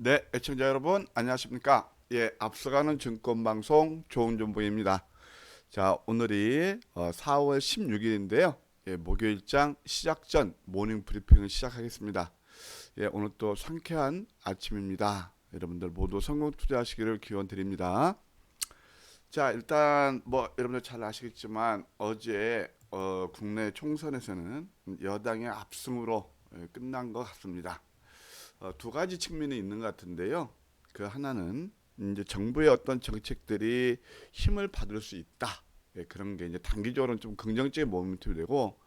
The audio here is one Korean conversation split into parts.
네, 애청자 여러분 안녕하십니까? 예, 앞서가는 증권 방송 좋은 정보입니다. 자, 오늘이 어, 4월 16일인데요. 예, 목요일장 시작 전 모닝 브리핑을 시작하겠습니다. 예, 오늘 또 상쾌한 아침입니다. 여러분들 모두 성공 투자하시기를 기원 드립니다. 자, 일단 뭐 여러분들 잘 아시겠지만 어제 어, 국내 총선에서는 여당의 압승으로 예, 끝난 것 같습니다. 어, 두 가지 측면이 있는 것 같은데요. 그 하나는 이제 정부의 어떤 정책들이 힘을 받을 수 있다. 예, 그런 게 이제 단기적으로는 좀 긍정적인 모멘텀이 되고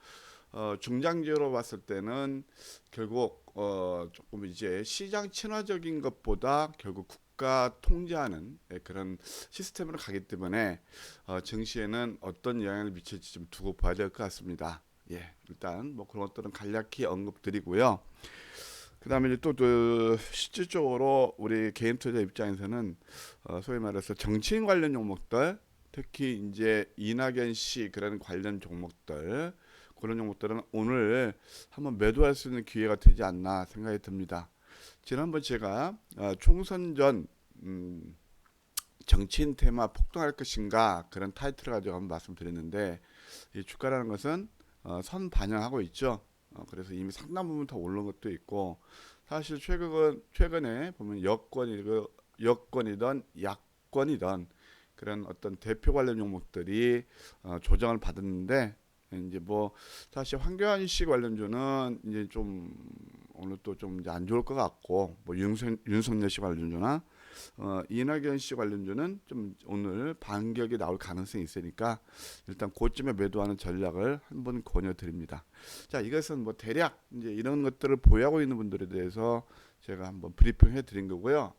어, 중장기로 봤을 때는 결국 어, 조금 이제 시장 친화적인 것보다 결국 국가 통제하는 예, 그런 시스템으로 가기 때문에 어, 증시에는 어떤 영향을 미칠지 좀 두고 봐야 될 것 같습니다. 예, 일단 뭐 그런 것들은 간략히 언급드리고요. 그다음에 이제 또그 실질적으로 우리 개인 투자 입장에서는 어, 소위 말해서 정치인 관련 종목들 특히 이제 이낙연 씨 그런 관련 종목들 그런 종목들은 오늘 한번 매도할 수 있는 기회가 되지 않나 생각이 듭니다. 지난번 제가 어, 총선 전 음, 정치인 테마 폭등할 것인가 그런 타이틀을 가지고 한번 말씀드렸는데 이 주가라는 것은 어, 선 반영하고 있죠. 어, 그래서 이미 상당 부분 더 오른 것도 있고 사실 최근 최근에 보면 여권이 여권이든 야권이든 그런 어떤 대표 관련 종목들이 어, 조정을 받았는데 이제 뭐 사실 황교안 씨 관련주는 이제 좀 오늘 또 좀 안 좋을 것 같고 뭐 윤석, 윤석열 씨 관련주나 어, 이낙연 씨 관련주는 좀 오늘 반격이 나올 가능성이 있으니까 일단 고점에 매도하는 전략을 한번 권유드립니다. 자, 이것은 뭐 대략 이제 이런 것들을 보유하고 있는 분들에 대해서 제가 한번 브리핑해 드린 거고요.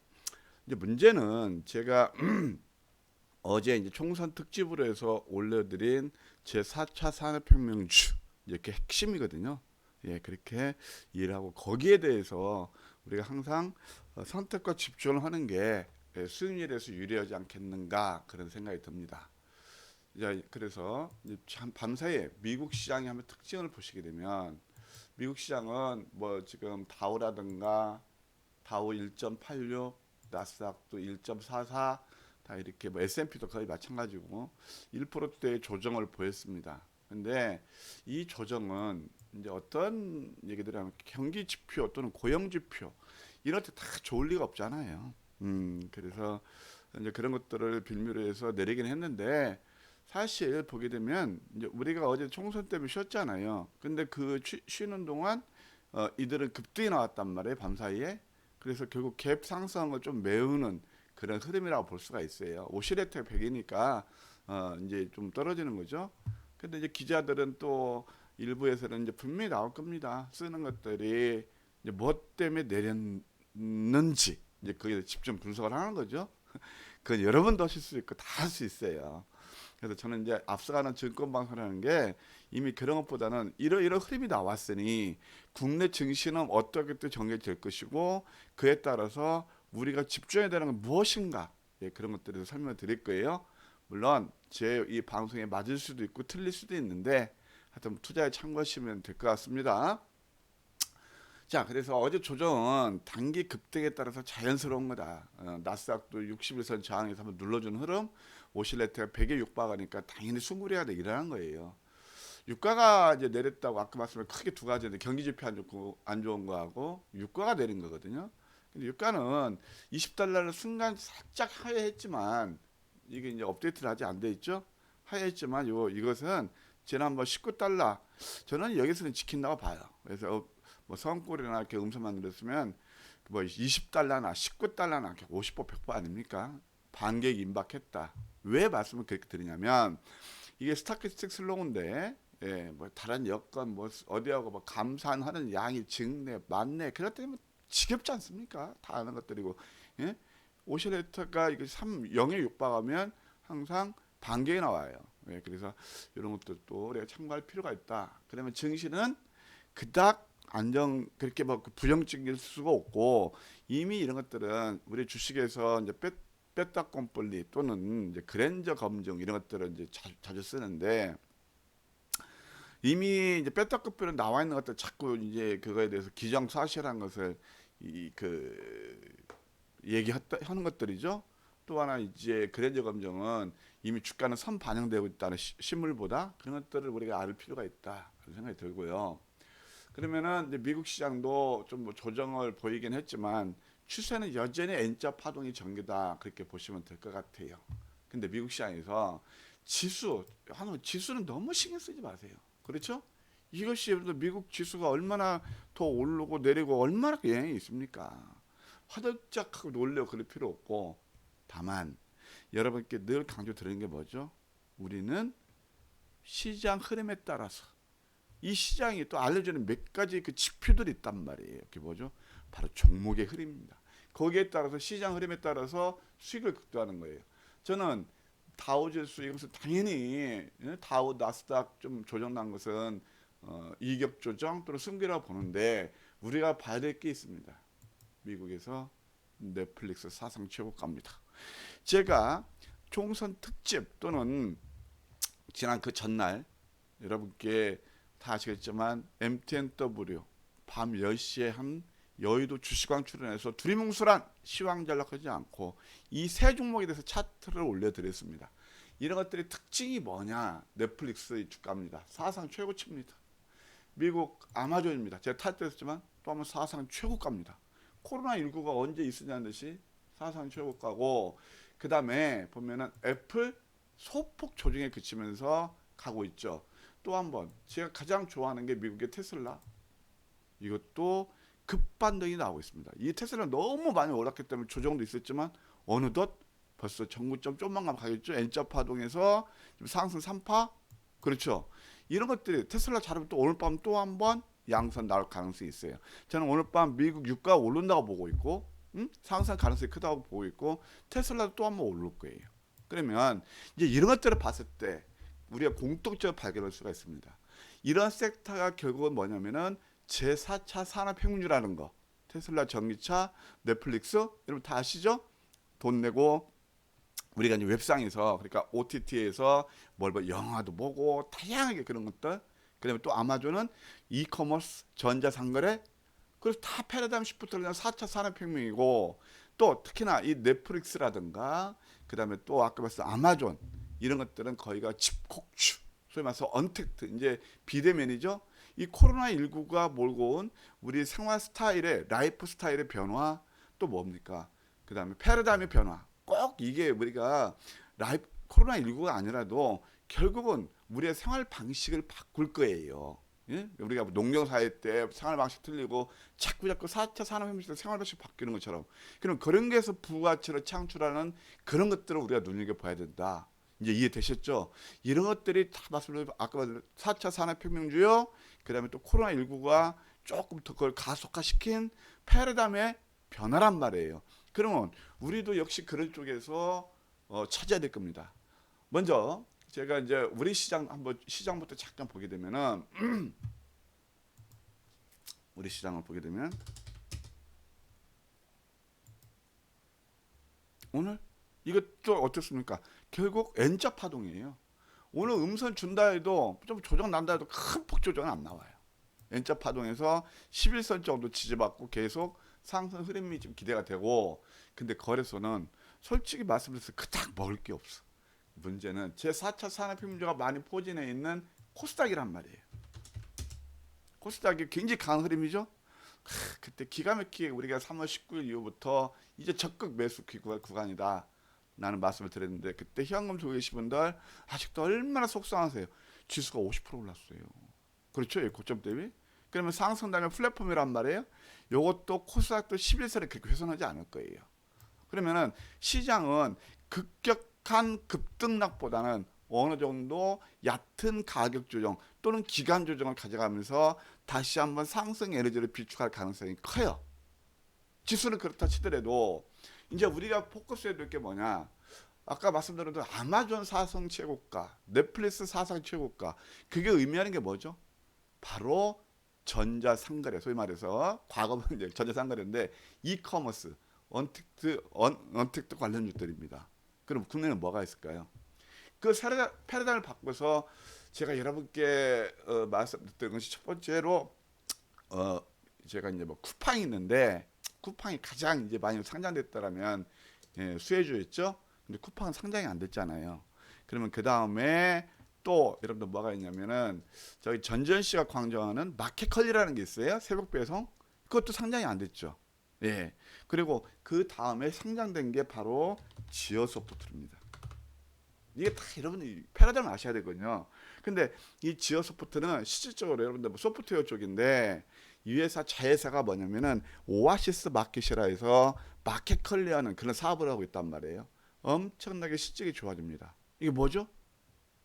이제 문제는 제가 어제 이제 총선 특집으로 해서 올려드린 제 4차 산업혁명주 이렇게 핵심이거든요. 예, 그렇게 일하고 거기에 대해서 우리가 항상 어, 선택과 집중을 하는 게 예, 수익률에서 유리하지 않겠는가 그런 생각이 듭니다. 자, 그래서 이제 참 밤사이에 미국 시장이 한번 특징을 보시게 되면 미국 시장은 뭐 지금 다우라든가 다우 1.86, 나스닥도 1.44, 다 이렇게 뭐 S&P도 거의 마찬가지고 1%대의 조정을 보였습니다. 근데 이 조정은 이제 어떤 얘기들을 하면 경기 지표 또는 고용 지표 이런 데다 좋을 리가 없잖아요. 음, 그래서 이제 그런 것들을 빌미로 해서 내리긴 했는데 사실 보게 되면 이제 우리가 어제 총선 때문에 쉬었잖아요. 근데 그 쉬, 쉬는 동안 어, 이들은 급등이 나왔단 말이에요. 밤 사이에. 그래서 결국 갭 상승을 좀 메우는 그런 흐름이라고 볼 수가 있어요. 오시레트 100이니까 어, 이제 좀 떨어지는 거죠. 근데 이제 기자들은 또 일부에서는 이제 분명히 나올 겁니다. 쓰는 것들이 이제 뭐 때문에 내렸 는지 이제 거기에 집중 분석을 하는 거죠. 그건 여러분도 하실 수 있고 다 할 수 있어요. 그래서 저는 이제 앞서가는 증권 방송이라는 게 이미 그런 것보다는 이러이러 흐름이 나왔으니 국내 증시는 어떻게 또 전개될 것이고 그에 따라서 우리가 집중해야 되는 건 무엇인가 예, 그런 것들을 설명을 드릴 거예요. 물론 제 이 방송에 맞을 수도 있고 틀릴 수도 있는데 하여튼 투자에 참고하시면 될 것 같습니다. 자, 그래서 어제 조정은 단기 급등에 따라서 자연스러운 거다. 어, 나스닥도 60일선 저항에서 한번 눌러준 흐름, 오실레트가 100에 육박하니까 당연히 순구리가 일어난 거예요. 유가가 이제 내렸다고 아까 말씀을 크게 두 가지인데 경기 지표 안 좋고 안 좋은 거하고 유가가 내린 거거든요. 근데 유가는 20달러를 순간 살짝 하회했지만 이게 이제 업데이트를 아직 안 돼 있죠. 하회했지만 요 이것은 지난번 19달러 저는 여기서는 지킨다고 봐요. 그래서 어, 뭐 성골이나 이렇게 음성만 들었으면 뭐 20달러나 19달러나 이렇게 50% 100% 아닙니까? 반격이 임박했다. 왜 말씀을 그렇게 드리냐면 이게 스타키스틱 슬로우인데 예, 뭐 다른 여건 뭐 어디하고 뭐 감산하는 양이 증내 많네 때면 지겹지 않습니까? 다 아는 것들이고 예? 오시레터가 이게 3 0에 육박하면 항상 반격이 나와요. 예, 그래서 이런 것들도 우리가 참고할 필요가 있다. 그러면 증시는 그닥 안정 그렇게 뭐 부정적일 수가 없고 이미 이런 것들은 우리 주식에서 이제 뺐 꼼벌리 또는 이제 그랜저 검증 이런 것들을 이제 자, 자주 쓰는데 이미 이제 꼼벌리 나와 있는 것들 자꾸 이제 그거에 대해서 기정사실한 것을 이 그 얘기하는 것들이죠. 또 하나 이제 그랜저 검정은 이미 주가는 선 반영되고 있다는 시- 신물보다 그런 것들을 우리가 알 필요가 있다 그런 생각이 들고요. 그러면은 이제 미국 시장도 좀 뭐 조정을 보이긴 했지만 추세는 여전히 N자 파동이 전개다 그렇게 보시면 될 것 같아요. 근데 미국 시장에서 지수 하는 지수는 너무 신경 쓰지 마세요. 그렇죠? 이것이 미국 지수가 얼마나 더 오르고 내리고 얼마나 영향이 있습니까? 화들짝하고 놀래고 그럴 필요 없고 다만 여러분께 늘 강조 드리는 게 뭐죠? 우리는 시장 흐름에 따라서 이 시장이 또 알려주는 몇 가지 그 지표들이 있단 말이에요. 그게 뭐죠? 바로 종목의 흐름입니다. 거기에 따라서 시장 흐름에 따라서 수익을 극도하는 거예요. 저는 다우지수 이것은 당연히 예, 다우 나스닥 좀 조정난 것은 어, 이격 조정 또는 승계라고 보는데 우리가 봐야 될 게 있습니다. 미국에서 넷플릭스 사상 최고가입니다. 제가 총선 특집 또는 지난 그 전날 여러분께 다 아시겠지만 MTNW 밤 10시에 한 여의도 주식왕 출연해서 두리뭉술한 시황전략하지 않고 이 세 종목에 대해서 차트를 올려드렸습니다. 이런 것들의 특징이 뭐냐? 넷플릭스의 주가입니다. 사상 최고치입니다. 미국 아마존입니다. 제가 탈퇴했지만 또 한번 사상 최고가입니다. 코로나19가 언제 있으냐는 듯이 사상 최고가고 그 다음에 보면은 애플 소폭 조정에 그치면서 가고 있죠. 또 한 번 제가 가장 좋아하는 게 미국의 테슬라 이것도 급반등이 나오고 있습니다. 이 테슬라 너무 많이 올랐기 때문에 조정도 있었지만 어느덧 벌써 전구점 좀만 가면 가겠죠. N자 파동에서 상승 3파 그렇죠. 이런 것들이 테슬라 잘하면 또 오늘 밤 또 한 번 양선 나올 가능성이 있어요. 저는 오늘 밤 미국 유가 오른다고 보고 있고 음? 상승 가능성이 크다고 보고 있고 테슬라도 또 한 번 오를 거예요. 그러면 이제 이런 것들을 봤을 때 우리가 공통점을 발견할 수가 있습니다. 이런 섹터가 결국은 뭐냐면은 제4차 산업혁명이라는 거. 테슬라 전기차, 넷플릭스 여러분 다 아시죠? 돈 내고 우리가 이제 웹상에서 그러니까 OTT에서 뭘 봐, 영화도 보고 다양하게 그런 것들. 그다음에 또 아마존은 이커머스, 전자상거래 그래서 다 패러다임 시프트를 위한 4차 산업혁명이고 또 특히나 이 넷플릭스라든가 그다음에 또 아까 말씀 아마존 이런 것들은 거의가 집콕추 소위 말해서 언택트 이제 비대면이죠. 이 코로나 19가 몰고 온 우리 생활 스타일의 라이프 스타일의 변화 또 뭡니까? 그다음에 패러다임의 변화. 꼭 이게 우리가 라이프 코로나 19가 아니라도 결국은 우리의 생활 방식을 바꿀 거예요. 예? 우리가 농경 사회 때 생활 방식 틀리고 자꾸 자꾸 4차 산업 혁명 때 생활 방식 바뀌는 것처럼 그럼 그런 게서 부가치를 창출하는 그런 것들을 우리가 눈여겨 봐야 된다. 이제 이해되셨죠? 이런 것들이 다 말씀드린 아까 말씀 4차 산업혁명주요. 그다음에 또 코로나 19가 조금 더 그걸 가속화시킨 패러다임의 변화란 말이에요. 그러면 우리도 역시 그런 쪽에서 어, 찾아야 될 겁니다. 먼저 제가 이제 우리 시장 한번 시장부터 잠깐 보게 되면은 우리 시장을 보게 되면 오늘 이것도 어떻습니까? 결국 N자 파동이에요. 오늘 음선 준다 해도 좀 조정 난다 해도 큰 폭 조정은 안 나와요. N자 파동에서 11선 정도 지지받고 계속 상승 흐름이 좀 기대가 되고 근데 거래소는 솔직히 말씀드려서 그닥 먹을 게 없어. 문제는 제4차 산업혁명주가 많이 포진해 있는 코스닥이란 말이에요. 코스닥이 굉장히 강한 흐름이죠. 크, 그때 기가 막히게 우리가 3월 19일 이후부터 이제 적극 매수 구간이다. 라는 말씀을 드렸는데 그때 현금 들고 계신 분들 아직도 얼마나 속상하세요. 지수가 50% 올랐어요. 그렇죠? 이 고점 대비. 그러면 상승되면 플랫폼이란 말이에요. 요것도 코스닥도 11선에 그렇게 훼손하지 않을 거예요. 그러면은 시장은 급격한 급등락보다는 어느 정도 얕은 가격 조정 또는 기간 조정을 가져가면서 다시 한번 상승 에너지를 비축할 가능성이 커요. 지수는 그렇다 치더라도 이제 우리가 포커스해야 될 게 뭐냐? 아까 말씀드린 대로 아마존 사상 최고가, 넷플릭스 사상 최고가 그게 의미하는 게 뭐죠? 바로 전자상거래 소위 말해서 과거는 이제 전자상거래인데 이커머스, 언택트 언, 언택트 관련주들입니다. 그럼 국내는 뭐가 있을까요? 그 패러다- 패러다임을 바꿔서 제가 여러분께 어, 말씀드린 것이 첫 번째로 어 제가 이제 뭐 쿠팡이 있는데 쿠팡이 가장 이제 많이 상장됐다라면 예, 수혜주였죠. 근데 쿠팡은 상장이 안 됐잖아요. 그러면 그 다음에 또 여러분들 뭐가 있냐면은 저희 전전 씨가 광정하는 마켓컬리라는 게 있어요. 새벽 배송 그것도 상장이 안 됐죠. 예. 그리고 그 다음에 상장된 게 바로 지어 소프트입니다. 이게 다 여러분이 패러다임을 아셔야 되거든요. 근데 이 지어 소프트는 실질적으로 여러분들 뭐 소프트웨어 쪽인데 이 회사 자회사가 뭐냐면은 오아시스 마켓이라 해서 마켓 컬리하는 그런 사업을 하고 있단 말이에요. 엄청나게 실적이 좋아집니다. 이게 뭐죠?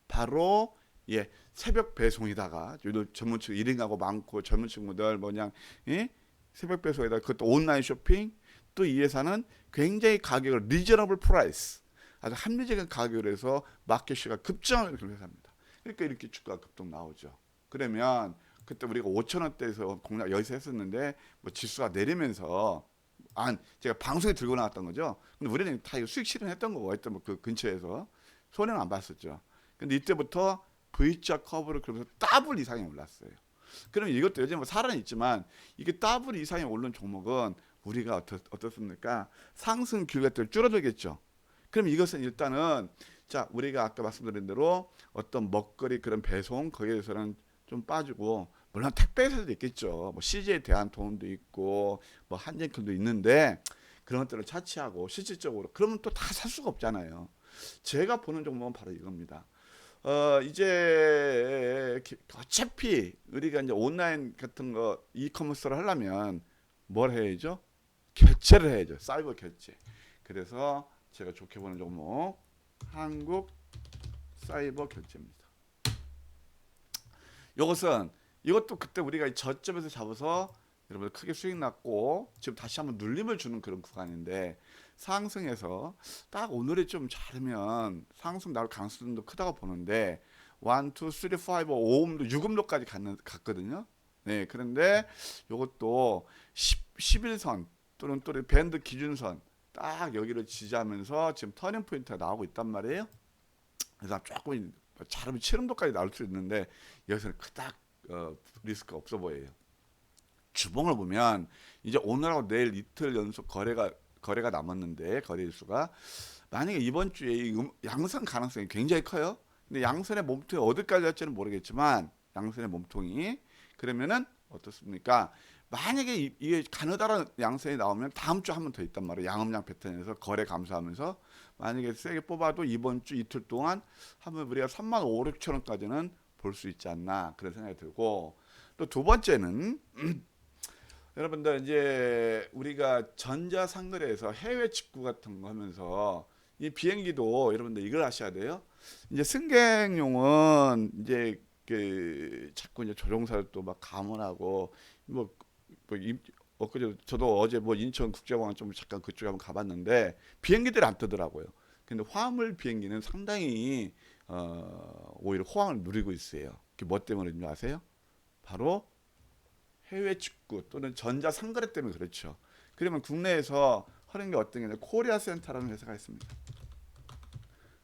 바로 예 새벽 배송이다가 요즘 전문 층 1인가구 많고 젊은 친구들 뭐냐 예? 새벽 배송에다 그것도 온라인 쇼핑 또 이 회사는 굉장히 가격을 리저너블 프라이스 아주 합리적인 가격으로 해서 마켓시가 급증하는 그런 회사입니다. 그러니까 이렇게 주가 급등 나오죠. 그러면 그때 우리가 5천 원대에서 공략 여기서 했었는데 뭐 지수가 내리면서 안 제가 방송에 들고 나왔던 거죠. 근데 우리는 다 수익 실현했던 거고 했던 뭐그 근처에서 손해는 안 봤었죠. 근데 이때부터 V자 커브를 그러면서 더블 이상이 올랐어요. 그럼 이것도 요즘 뭐 살아는 있지만 이게 더블 이상이 오른 종목은 우리가 어떻, 어떻습니까? 상승 기회가 줄어들겠죠. 그럼 이것은 일단은 자 우리가 아까 말씀드린 대로 어떤 먹거리 그런 배송 거기에 대해서는 좀 빠지고 물론 택배 회사도 있겠죠. 뭐 CJ 대한통운도 있고 뭐 한젠클도 있는데 그런 것들을 차치하고 실질적으로 그러면 또 다 살 수가 없잖아요. 제가 보는 종목은 바로 이겁니다. 어 이제 어차피 우리가 이제 온라인 같은 거 이커머스를 하려면 뭘 해야죠? 결제를 해야죠. 사이버 결제. 그래서 제가 좋게 보는 종목 한국 사이버 결제입니다. 이것은 이것도 그때 우리가 저점에서 잡아서 여러분 크게 수익 났고 지금 다시 한번 눌림을 주는 그런 구간인데 상승해서 딱 오늘이 좀 자르면 상승 나올 가능성도 크다고 보는데 1, 2, 3, 5, 5음도 6음도까지 갔는, 갔거든요. 네, 그런데 이것도 10, 11선 또는 또 밴드 기준선 딱 여기를 지지하면서 지금 터닝 포인트가 나오고 있단 말이에요. 그래서 조금 잘하면 7음도까지 나올 수 있는데 여기서는 그닥 어, 리스크가 없어 보여요. 주봉을 보면 이제 오늘하고 내일 이틀 연속 거래가 거래가 남았는데 거래 일수가 만약에 이번 주에 이 음, 양선 가능성이 굉장히 커요. 근데 양선의 몸통이 어디까지 갈지는 모르겠지만 양선의 몸통이 그러면은 어떻습니까? 만약에 이, 이게 가느다란 양선이 나오면 다음 주 한 번 더 있단 말이에요. 양음양 패턴에서 거래 감소하면서 만약에 세게 뽑아도 이번 주 이틀 동안 한번 우리가 3만 5, 6천 원까지는 볼 수 있지 않나 그런 생각이 들고 또 두 번째는 여러분들 이제 우리가 전자상거래에서 해외 직구 같은 거 하면서 이 비행기도 여러분들 이걸 아셔야 돼요. 이제 승객용은 이제 그 자꾸 이제 조종사를 또 막 감원하고 뭐, 뭐 임- 엊그제 저도 어제 뭐 인천 국제공항 좀 잠깐 그쪽에 한번 가봤는데 비행기들이 안 뜨더라고요. 근데 화물 비행기는 상당히 어, 오히려 호황을 누리고 있어요. 그게 뭐 때문인지 아세요? 바로 해외 직구 또는 전자 상거래 때문에 그렇죠. 그러면 국내에서 하는 게 어떤 게 있냐면 코리아 센터라는 회사가 있습니다.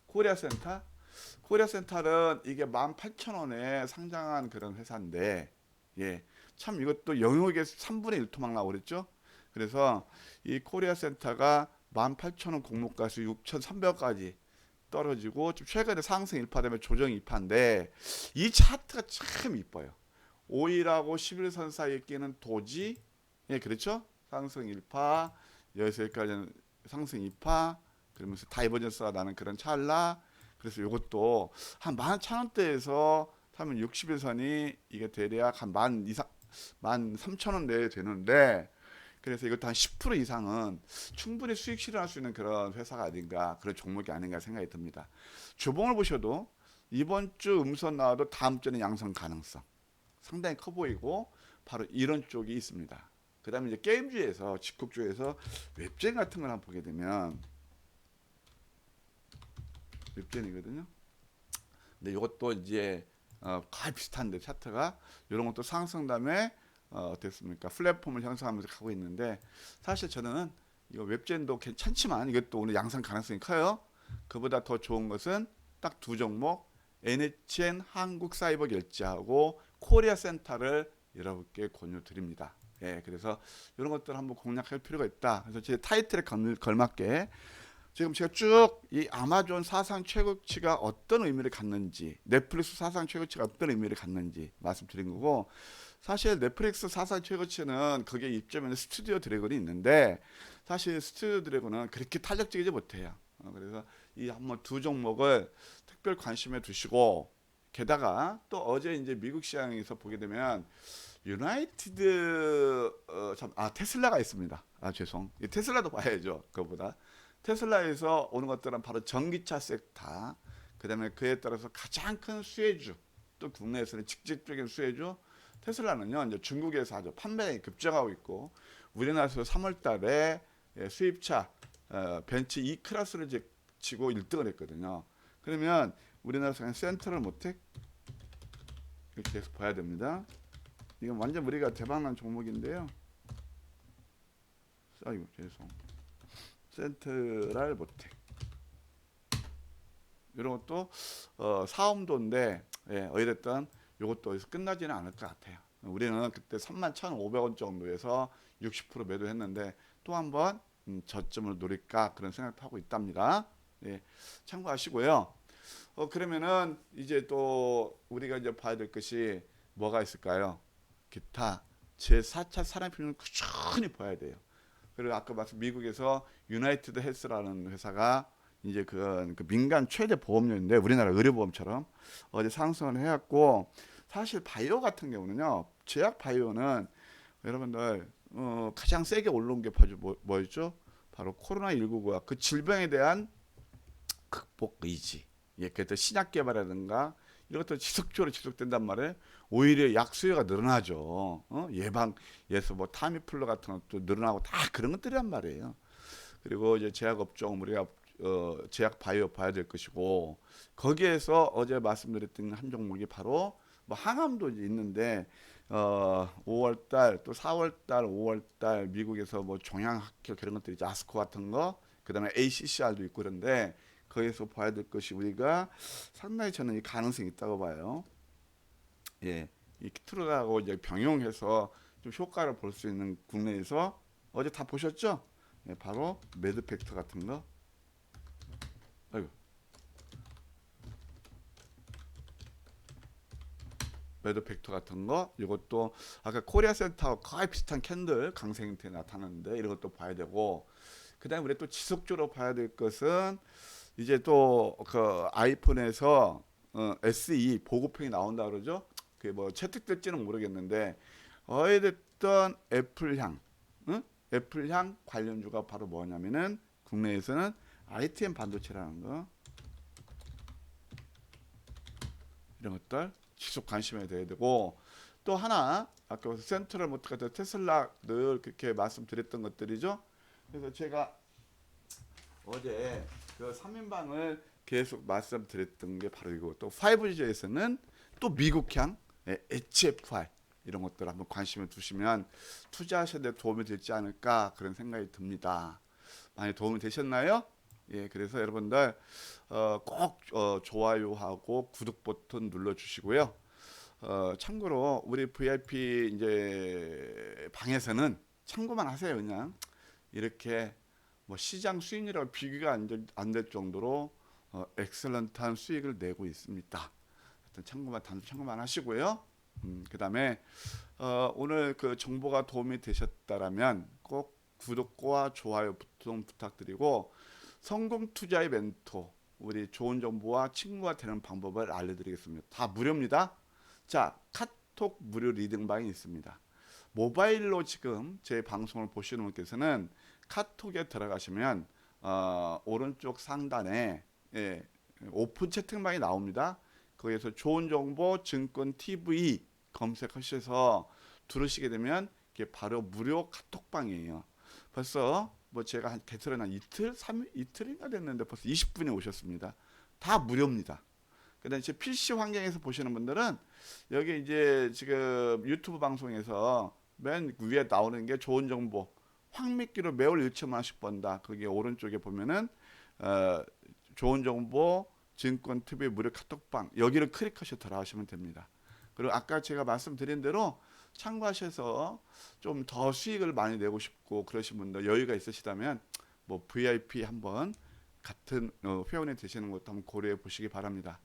코리아 센터? 코리아 센터는 이게 18,000원에 상장한 그런 회사인데 예. 참 이것도 영역의 3분의 1토막 나오고 그랬죠? 그래서 이 코리아 센터가 18,000원 공모가에서 6,300원까지 떨어지고 좀 최근에 상승 1파 되면 조정 2파인데 이 차트가 참 이뻐요. 5일하고 11선 사이에 끼는 도지 예 그렇죠 상승 1파 여기서 여기까지는 상승 2파 그러면서 다이버전스가 나는 그런 찰나 그래서 이것도 한 11,000원대에서 타면 60일선이 이게 대략 한 만 이상 만 3,000원 내에 되는데 그래서 이것도 한 10% 이상은 충분히 수익 실현할 수 있는 그런 회사가 아닌가 그런 종목이 아닌가 생각이 듭니다. 주봉을 보셔도 이번 주 음선 나와도 다음 주는 양성 가능성 상당히 커 보이고 바로 이런 쪽이 있습니다. 그다음에 이제 게임주에서 직국주에서 웹젠 같은 걸 한번 보게 되면 웹젠이거든요. 근데 이것도 이제 어, 거의 비슷한데 차트가 이런 것도 상승 다음에 어, 됐습니까? 플랫폼을 형성하면서 가고 있는데 사실 저는 이거 웹젠도 괜찮지만 이것도 오늘 양상 가능성이 커요. 그보다 더 좋은 것은 딱 두 종목 NHN 한국 사이버 결제하고 코리아 센터를 여러분께 권유드립니다. 예, 그래서 이런 것들 한번 공략할 필요가 있다. 그래서 제 타이틀에 걸, 걸맞게 지금 제가 쭉 이 아마존 사상 최고치가 어떤 의미를 갖는지, 넷플릭스 사상 최고치가 어떤 의미를 갖는지 말씀드린 거고, 사실 넷플릭스 사상 최고치는 거기에 입점에는 스튜디오 드래곤이 있는데, 사실 스튜디오 드래곤은 그렇게 탄력적이지 못해요. 어, 그래서 이 한번 두 종목을 특별 관심에 두시고, 게다가 또 어제 이제 미국 시장에서 보게 되면 유나이티드 어, 참, 아 테슬라가 있습니다. 아 죄송. 이 테슬라도 봐야죠. 그거보다 테슬라에서 오는 것들은 바로 전기차 섹터. 그다음에 그에 따라서 가장 큰 수혜주 또 국내에서는 직접적인 수혜주 테슬라는요 이제 중국에서 아주 판매량이 급증하고 있고 우리나라에서 3월달에 예, 수입차 어, 벤츠 E 클래스를 이제 치고 1등을 했거든요. 그러면 우리나라에서 센트럴 모텍 이렇게 계속 봐야 됩니다. 이건 완전 우리가 대박난 종목인데요. 아이고 죄송. 센트럴 모텍 이런 것도 어, 사음도인데 예, 어찌됐든 이것도 여기서 끝나지는 않을 것 같아요. 우리는 그때 31,500원 정도에서 60% 매도했는데 또 한번 음, 저점을 노릴까 그런 생각도 하고 있답니다. 예, 참고하시고요. 어, 그러면은 이제 또 우리가 이제 봐야 될 것이 뭐가 있을까요? 기타 제 4차 산업혁명을 꾸준히 봐야 돼요. 그리고 아까 말씀 미국에서 유나이티드 헬스라는 회사가 이제 그, 그 민간 최대 보험료인데 우리나라 의료보험처럼 어제 상승을 해왔고 사실 바이오 같은 경우는요 제약 바이오는 여러분들 어, 가장 세게 올라온 게 바로 뭐, 뭐였죠? 바로 코로나 19가 그 질병에 대한 극복 의지. 예, 그래서 신약 개발이라든가 이런 것도 지속적으로 지속된단 말이에요. 오히려 약 수요가 늘어나죠. 어? 예방, 예서 뭐 타미플루 같은 것도 늘어나고 다 그런 것들이란 말이에요. 그리고 이제 제약 업종 우리가 어, 제약 바이오 봐야 될 것이고 거기에서 어제 말씀드렸던 한 종목이 바로 뭐 항암도 있는데 어 5월 달 또 4월 달 5월 달 미국에서 뭐 종양학회 그런 것들이 아스코 같은 거 그다음에 ACCR도 있고 그런데 거기서 봐야 될 것이 우리가 상당히 저는 이 가능성이 있다고 봐요. 예, 이 키트로하고 이제 병용해서 좀 효과를 볼 수 있는 국내에서 어제 다 보셨죠? 예, 바로 매드팩터 같은 거. 아이고. 매드팩터 같은 거 이것도 아까 코리아 센터와 거의 비슷한 캔들 강세 형태 나타나는데 이런 것도 봐야 되고 그다음에 우리 또 지속적으로 봐야 될 것은 이제 또 그 아이폰에서 어, SE 보급형이 나온다 그러죠. 그게 뭐 채택될지는 모르겠는데 어찌됐든 애플향, 응? 애플향 관련주가 바로 뭐냐면은 국내에서는 ITM 반도체라는 거 이런 것들 지속 관심에 대해야 되고 또 하나 아까 센트럴 모터 같은 테슬라 늘 그렇게 말씀드렸던 것들이죠. 그래서 제가 어제 그 3인방을 계속 말씀드렸던 게 바로 이거 또 5G에서는 또 미국향 예, HFR 이런 것들 한번 관심을 두시면 투자하시는 데 도움이 되지 않을까 그런 생각이 듭니다. 많이 도움이 되셨나요? 예, 그래서 여러분들 어, 꼭 어, 좋아요하고 구독 버튼 눌러주시고요. 어, 참고로 우리 VIP 이제 방에서는 참고만 하세요. 그냥 이렇게 뭐 시장 수익률하고 비교가 안 될 정도로 어, 엑셀런트한 수익을 내고 있습니다. 하여튼 참고만 단순 참고만 하시고요. 음, 그다음에 어, 오늘 그 정보가 도움이 되셨다라면 꼭 구독과 좋아요 좀 부탁드리고 성공 투자의 멘토 우리 좋은 정보와 친구가 되는 방법을 알려드리겠습니다. 다 무료입니다. 자 카톡 무료 리딩방이 있습니다. 모바일로 지금 제 방송을 보시는 분께서는 카톡에 들어가시면 어, 오른쪽 상단에 예, 오픈 채팅방이 나옵니다. 거기에서 좋은 정보 증권 TV 검색하셔서 들으시게 되면 이게 바로 무료 카톡방이에요. 벌써 뭐 제가 한 개설한 한 이틀, 3일, 이틀인가 됐는데 벌써 20분이 오셨습니다. 다 무료입니다. 그다음에 이제 PC 환경에서 보시는 분들은 여기 이제 지금 유튜브 방송에서 맨 위에 나오는 게 좋은 정보 황미끼로 매월 1천만 원씩 번다. 거기 오른쪽에 보면은 어, 좋은 정보 증권 TV 무료 카톡방 여기를 클릭하셔 들어가시면 됩니다. 그리고 아까 제가 말씀드린 대로 참고하셔서 좀 더 수익을 많이 내고 싶고 그러신 분들 여유가 있으시다면 뭐 VIP 한번 같은 어, 회원이 되시는 것도 한번 고려해 보시기 바랍니다.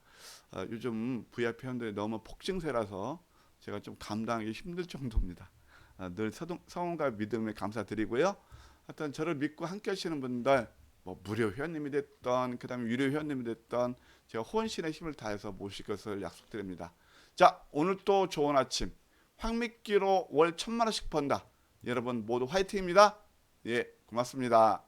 어, 요즘 VIP 회원들이 너무 폭증세라서 제가 좀 감당하기 힘들 정도입니다. 어, 늘 서동, 성원과 믿음에 감사드리고요. 하여튼 저를 믿고 함께 하시는 분들 뭐 무료 회원님이 됐던 그다음에 유료 회원님이 됐던 제가 혼신의 힘을 다해서 모실 것을 약속드립니다. 자 오늘 또 좋은 아침 황미끼로 월 천만 원씩 번다. 여러분 모두 화이팅입니다. 예 고맙습니다.